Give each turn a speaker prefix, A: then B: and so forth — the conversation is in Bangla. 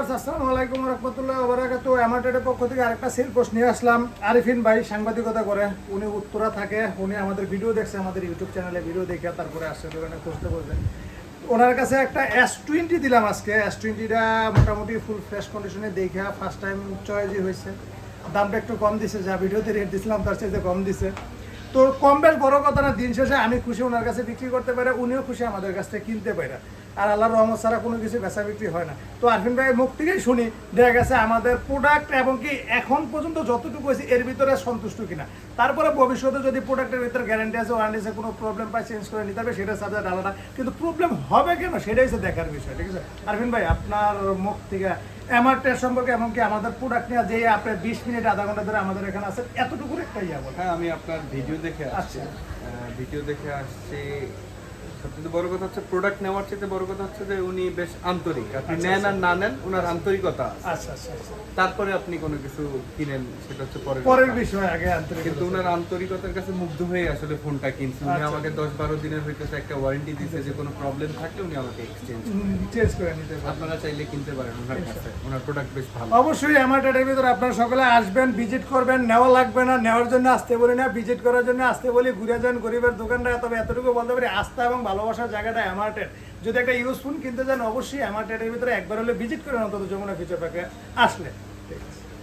A: রহমতুল্লাহ পক্ষ থেকে আরেকটা পোস্ট নিয়ে আসলাম। আরিফিন ভাই সাংবাদিকতা করে উনি উত্তরা থাকে। উনি আমাদের ভিডিও দেখছে, আমাদের ইউটিউব চ্যানেলে ভিডিও দেখে তারপরে আসছে খুঁজতে ওনার কাছে একটা এস টোয়েন্টি দিলাম আজকে। এস টোয়েন্টিটা মোটামুটি ফুল ফ্রেশ কন্ডিশনে দেখে ফার্স্ট টাইম চয়েসই হয়েছে। দামটা একটু কম দিছে, যা ভিডিওতে রেট দিছিলাম, তার চাইতে কম দিছে। তো কম বেশ বড় কথা না, দিন শেষে আমি খুশি ওনার কাছে বিক্রি করতে পারে, উনিও খুশি আমাদের কাছ থেকে কিনতে পারে। আর আল্লাহর রহমত ছাড়া কোনো কিছু বেচা বিক্রি হয় না। তো আরফিন ভাইয়ের মুখ থেকেই শুনি, দেখা গেছে আমাদের প্রোডাক্ট এবং কি এখন পর্যন্ত যতটুকু হয়েছে, এর ভিতরে সন্তুষ্ট কিনা। তারপরে ভবিষ্যতে যদি প্রোডাক্টের ভিতরে গ্যারান্টি আছে ওয়ারেন্টি আছে, কোনো প্রবলেম পায় চেঞ্জ করে নিতে হবে সেটা সাবজেক্ট আলাদা। কিন্তু প্রবলেম হবে কেন? সেটাই হচ্ছে দেখার বিষয়, ঠিক আছে? আরফিন ভাই, আপনার মুখ থেকে এমআরটের সম্পর্কে এমনকি আমাদের প্রোডাক্ট নিয়ে যে আপনি বিশ মিনিট আধা ঘণ্টা ধরে আমাদের এখানে আছেন এতটুকু একটা ইয়া বল
B: হ্যাঁ আমি আপনার ভিডিও দেখে আসছি
A: আচ্ছা।
B: ভিডিও দেখে আসছি সবচেয়ে বড় কথা হচ্ছে প্রোডাক্ট নেওয়ার চেয়ে বড় কথা হচ্ছে যে উনি বেশ আন্তরিক। আপনি
A: আচ্ছা,
B: নেন আর না নেন ওনার আন্তরিকতা আছে।
A: আচ্ছা আচ্ছা আচ্ছা।
B: তারপরে আপনি কোনো কিছু কিনেন সেটা হচ্ছে পরের
A: পরের বিষয় আগে আন্তরিক
B: কিন্তু ওনার আন্তরিকতার কাছে মুগ্ধ হয়ে আসলে ফোনটা কিনছে। উনি
A: আচ্ছা।
B: আমাকে দশ বারো দিনের হইতেছে একটা ওয়ারেন্টি দিয়েছে যে কোনো প্রবলেম থাকলে উনি আমাকে এক্সচেঞ্জ
A: চেঞ্জ করে নিতে
B: আপনারা চাইলে কিনতে পারেন ওনার কাছে। ওনার প্রোডাক্ট বেশ ভালো।
A: অবশ্যই আমার টাটার ভিতরে আপনারা সকলে আসবেন ভিজিট করবেন নেওয়া লাগবে না নেওয়ার জন্য আসতে বলি না ভিজিট করার জন্য আসতে বলি ঘুরে যান গরিবের দোকানটা তবে এতটুকু বলতে পারি আস্থা এবং ভালোবাসার জায়গাটা অ্যামার্টের যদি একটা ইউজফুল কিনতে যান অবশ্যই অ্যামার্টের ভিতরে একবার হলে ভিজিট করেন অন্তত যমুনা ফিচার পার্কে আসলে। ঠিক আছে।